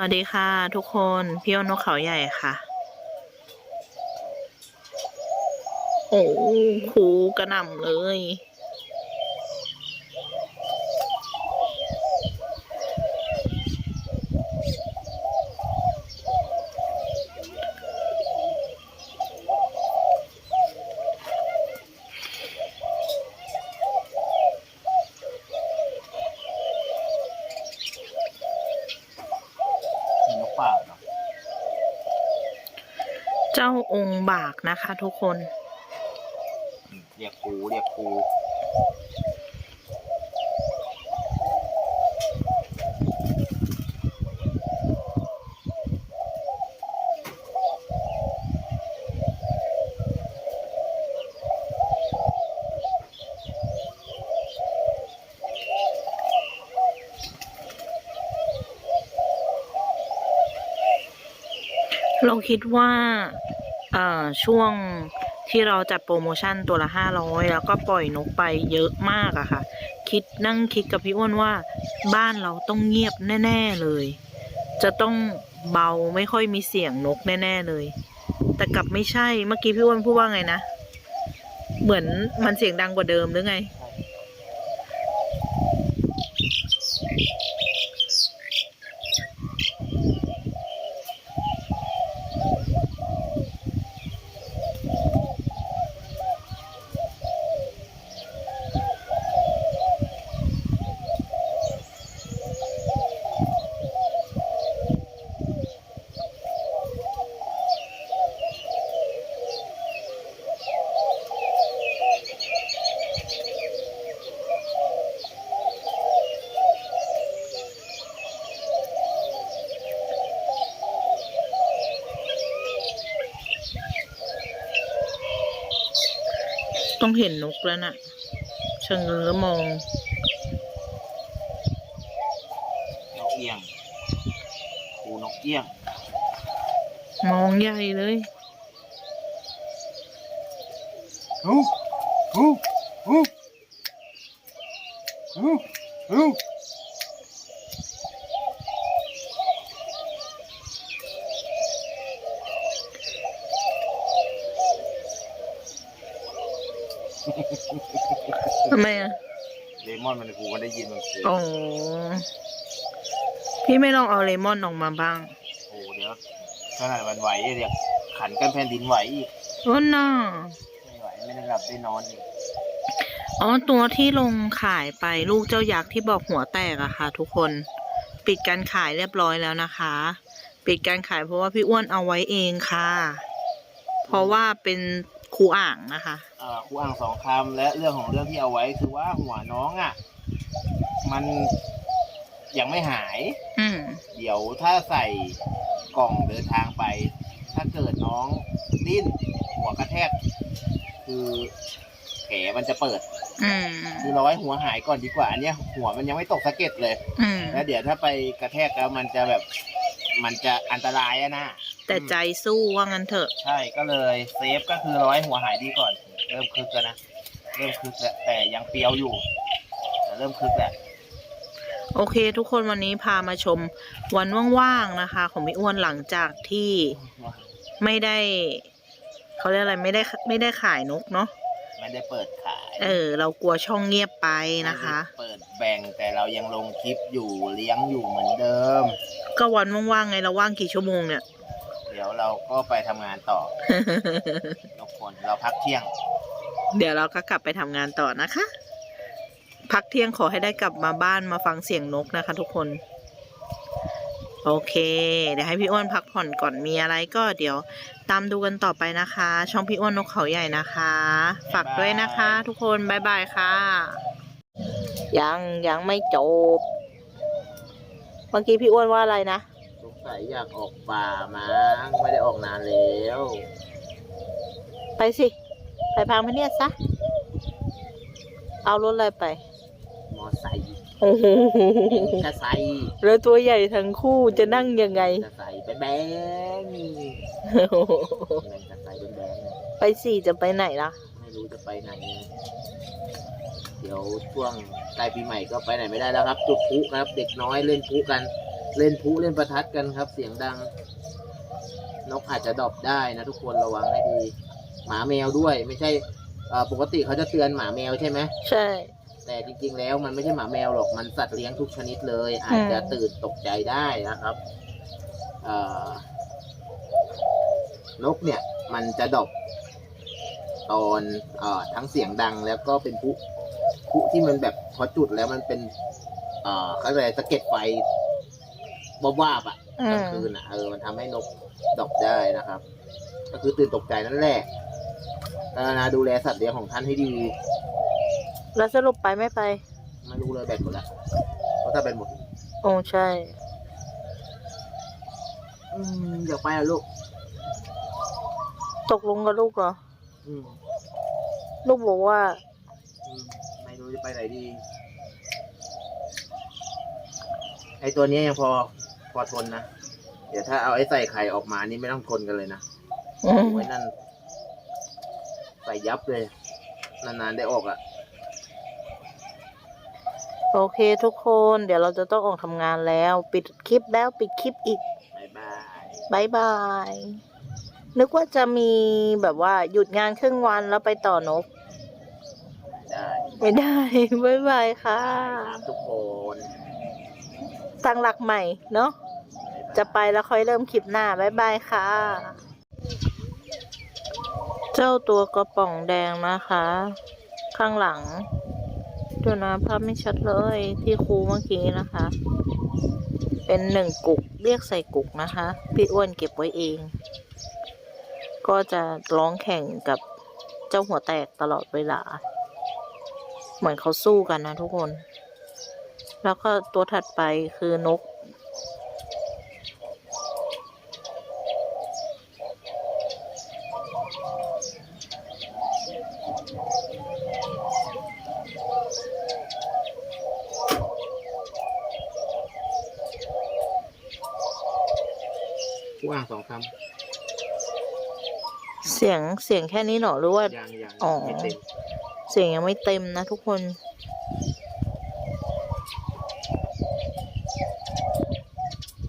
สวัสดีค่ะทุกคนพี่อ้นนกเขาใหญ่ค่ะ โอ้ครูกระหน่ำเลย มีนกป่าเนาะ เจ้าองค์บากนะคะทุกคน เรียกครูเรียกครู คิดว่าเอ่อช่วงที่เราจัดโปรโมชั่นตัวละห้าร้อยแล้วก็ปล่อยนกไปเยอะมากอะค่ะ คิดนั่งคิดกับพี่อ้วนว่า บ้านเราต้องเงียบแน่ ๆเลย จะต้องเบาไม่ค่อยมีเสียงนกแน่ ๆเลย แต่กลับไม่ใช่เมื่อกี้พี่อ้วนพูดว่าไงนะ เหมือนมันเสียงดังกว่าเดิมหรือไง ต้องเห็นนกแล้วน่ะเชงเง้อมองนกเอียงครูนกเอี้ยง มองใหญ่เลยฮู้ฮู้ฮู้ฮู้ฮู้ ทำไมอะ เลมอนมันครูมันได้ยินมันครูอ๋อพี่ไม่ลองเอาเลมอนออกมาบ้างโอ้เดี๋ยวขนาดวันไหวเรียกขันกันแผ่นดินไหวอีกโอ้น่าไม่ไหวไม่ได้หลับได้นอนอีกอ๋อตัวที่ลงขายไปลูกเจ้ายักษ์ที่บอกหัวแตกอะค่ะ ทุกคน ปิดการขายเรียบร้อยแล้วนะคะ ปิดการขายเพราะว่าพี่อ้วนเอาไว้เองค่ะ เพราะว่าเป็นค รูอ่างนะคะเอ่อครูอ่างสองคำและเรื่องของเรื่องที่เอาไว้คือว่าหัวน้องอะ มันยังไม่หาย อืมเดี๋ยวถ้าใส่กล่องเดินทางไป ถ้าเกิดน้องดิ้นหัวกระแทก คือแผลมันจะเปิด อืมคือเราไว้หัวหายก่อนดีกว่าอันเนี้ยหัวมันยังไม่ตกสะเก็ดเลย อืมแล้วเดี๋ยวถ้าไปกระแทกแล้วมันจะแบบ มันจะอันตรายอะนะ แต่ใจสู้ว่างั้นเถอะ ใช่ก็เลยเซฟก็คือร้อยหัวหายดีก่อน เริ่มคึกแล้วนะ เริ่มคึกแล้วแต่ยังเปรียวอยู่ แต่เริ่มคึกแล้วโอเค ทุกคนวันนี้พามาชมวันว่างๆนะคะ ของพี่อ้วนหลังจากที่ไม่ได้เขาเรียกอะไรไม่ได้ไม่ได้ขายนกเนาะไม่ได้เปิดขาย เออ เรากลัวช่องเงียบไปนะคะไม่ได้เปิดแบ่งแต่เรายังลงคลิปอยู่เลี้ยงอยู่เหมือนเดิม ก็วันว่างๆไงเราว่างกี่ชั่วโมงเนี่ยเดี๋ยวเราก็ไปทำงานต่อทุกคนเราพักเที่ยง เดี๋ยวเราก็กลับไปทำงานต่อนะคะ พักเที่ยงขอให้ได้กลับมาบ้านมาฟังเสียงนกนะคะ ทุกคน โอเค เดี๋ยวให้พี่อ้วนพักผ่อนก่อนมีอะไรก็เดี๋ยวตามดูกันต่อไปนะคะ ช่องพี่อ้วนนกเขาใหญ่นะคะ ฝากด้วยนะคะ ทุกคนบายบายค่ะ ยังยังไม่จบ เมื่อกี้พี่อ้วนว่าอะไรนะ สงสัยอยากออกป่ามั้งไม่ได้ออกนานแล้วไปสิ ไปพังพะเนียดซะ เอารถอะไรไป มอไซค์โอ้โหกระไซแล้วตัวใหญ่ทั้งคู่จะนั่งยังไง กระไซแบงแบงแบงกระไซแบงแบงไปสิจะไปไหนล่ะ ไม่รู้จะไปไหน เดี๋ยวช่วงใกล้ปีใหม่ก็ไปไหนไม่ได้แล้วครับ จุดพลุครับ เด็กน้อยเล่นพลุกัน เล่นพลุเล่นประทัดกันครับ เสียงดัง นกอาจจะดรอปได้นะทุกคนระวังให้ดี หมาแมวด้วย ไม่ใช่เอ่อปกติเขาจะเตือนหมาแมวใช่ไหมใช่ แต่จริงๆแล้วมันไม่ใช่หมาแมวหรอกมันสัตว์เลี้ยงทุกชนิดเลย อาจจะอืมตื่นตกใจได้นะครับเอ่อนกเนี่ย มันจะดอบตอนเอ่อทั้งเสียงดังแล้วก็เป็นพุพุที่มันแบบพอจุดแล้วมันเป็นเอ่อเขาเรียกอะไรสะเก็ดไฟ วาบๆอะอืกลางม คืนอะเออมันทำให้นกดอบได้นะครับ ก็คือตื่นตกใจนั่นแหละกรุณาดูแลสัตว์เลี้ยงของท่านให้ดี แล้วสรุปไปไม่ไป ไม่รู้เลยแบตหมดแล้วเพราะถ้าแบตหมดโอ้ใช่ อืมอยากไปอะลูกตกลงกับลูกเหรอ อืมลูกบอกว่า อืมไม่รู้จะไปไหนดี ไอตัวเนี้ยยังพอพ อทนนะ เดี๋ยวถ้าเอาไอ้ใส่ไข่ออกมานี่ไม่ต้องทนกันเลยนะอืมไว้นั่นใส่ยับเลย นานๆได้ออกอะ โอเคทุกคนเดี๋ยวเราจะต้องออกทำงานแล้ว ปิดคลิปแล้วปิดคลิปอีกบ๊ายบายบายบาย นึกว่าจะมีแบบว่าหยุดงานครึ่งวันแล้วไปต่อนก ได้ไม่ได้บายบายค่ะครับทุกคนตั้งหลักใหม่เนาะบ๊ายบาย จะไปแล้วค่อยเริ่มคลิปหน้าบายบายค่ะ เจ้าตัวกระป๋องแดงนะคะ ข้างหลังดูนะภาพไม่ชัดเลยที่ครูเมื่อกี้นะคะ เป็นหนึ่งกุกเรียกใส่กุกนะคะ พี่อ้วนเก็บไว้เอง ก็จะร้องแข่งกับเจ้าหัวแตกตลอดเวลา เหมือนเขาสู้กันนะทุกคน แล้วก็ตัวถัดไปคือนก ผู้อ่างสองคเสียงเสียงแค่นี้เหรอหรือว่าำยังยังอ๋อ ไม่เต็มเสียงยังไม่เต็มนะทุกคน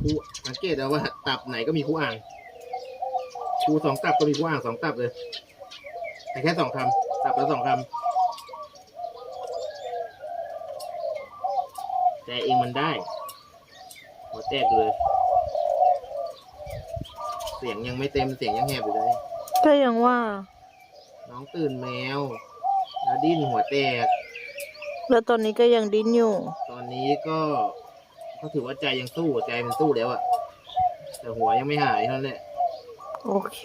คู่สังเกตเอาว่า ตับไหนก็มีคู่อ่างคู่สองตับก็มีคู่อ่างสองตับเลย แต่แค่สองคำตับละสองคำแต่เองมันได้หัวแตกเลย เสียงยังไม่เต็มเสียงยังแหบอยู่เลย ก็ยังว่า น้องตื่นแมว แล้วดิ้นหัวแตก แล้วตอนนี้ก็ยังดิ้นอยู่ ตอนนี้ก็ก็ถือว่าใจยังสู้ใจมันสู้แล้วอะแต่หัวยังไม่หายเท่านั้นแหละ โอเค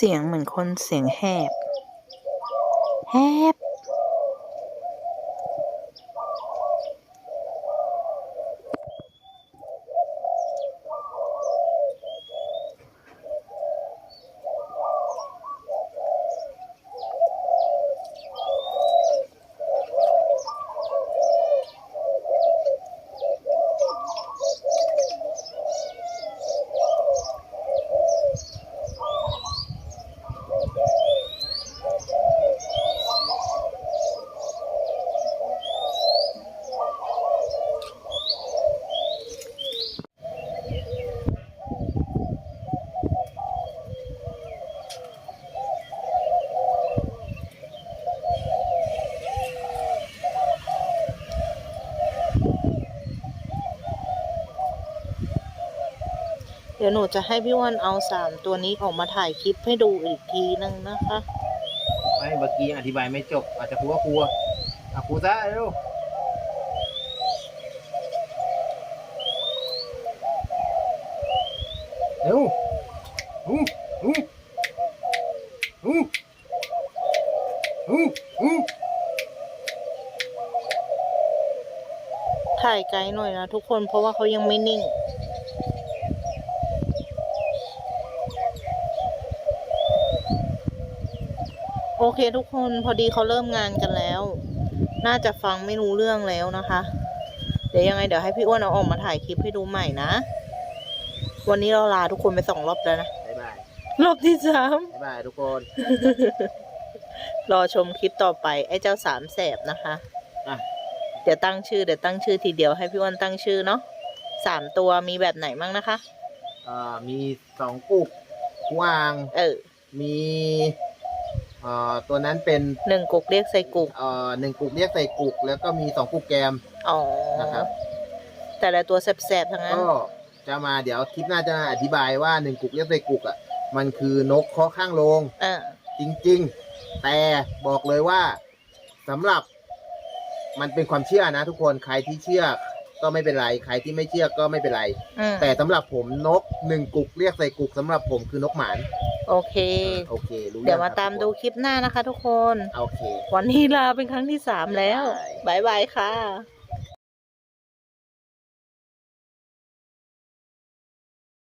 เสียงเหมือนคนเสียงแหบแหบ ดี๋ยวหนูจะให้พี่อ้วันเอาสามตัวนี้ออกมาถ่ายคลิปให้ดูอีกทีนึงนะคะ ไม่เมื่อกี้อธิบายไม่จบ อาจจะครูว่าครูอะอะครูซะเร็วเร็วอู้อู้อู้อู้อู้ถ่ายไกลหน่อยนะทุกคนเพราะว่าเขายังไม่นิ่ง โอเคทุกคนพอดีเขาเริ่มงานกันแล้ว น่าจะฟังไม่รู้เรื่องแล้วนะคะ เดี๋ยวยังไงเดี๋ยวให้พี่อ้วนเอาออกมาถ่ายคลิปให้ดูใหม่นะ วันนี้เราลาทุกคนไปสองรอบแล้วนะ บ๊ายบาย รอบที่สามบ๊ายบายทุกคน รอชมคลิปต่อไปไอ้เจ้าสามแสบนะคะ อะ เดี๋ยวตั้งชื่อเดี๋ยวตั้งชื่อทีเดียวให้พี่อ้วนตั้งชื่อเนาะสามตัวมีแบบไหนบ้างนะคะ อ่า มีสองกุกกวาง เออ มี เอ่อตัวนั้นเป็นหนึ่งกุกเรียกใส่กุกเอ่อหนึ่งกุกเรียกใส่กุก แล้วก็มีสองกุกแกมอ๋อนะครับ แต่ละตัวแสบๆทั้งนั้น ก็จะมาเดี๋ยวคลิปหน้าจะอธิบายว่าหนึ่งกุกเรียกใส่กุกอะมันคือนกเคาะข้างโรงเออจริงๆ แต่บอกเลยว่าสำหรับมันเป็นความเชื่อนะทุกคนใครที่เชื่อก็ไม่เป็นไร ใครที่ไม่เชื่อก็ไม่เป็นไร อืมแต่สำหรับผมนกหนึ่งกุกเรียกใส่กุกสำหรับผมคือนกหมาน โอเค โอเครู้เดี๋ยวงมาครับตามทุกดูคนคลิปหน้านะคะทุกคน โอเค วันนี้ลาเป็นครั้งที่สามแล้วบ๊ายบายบายบายค่ะ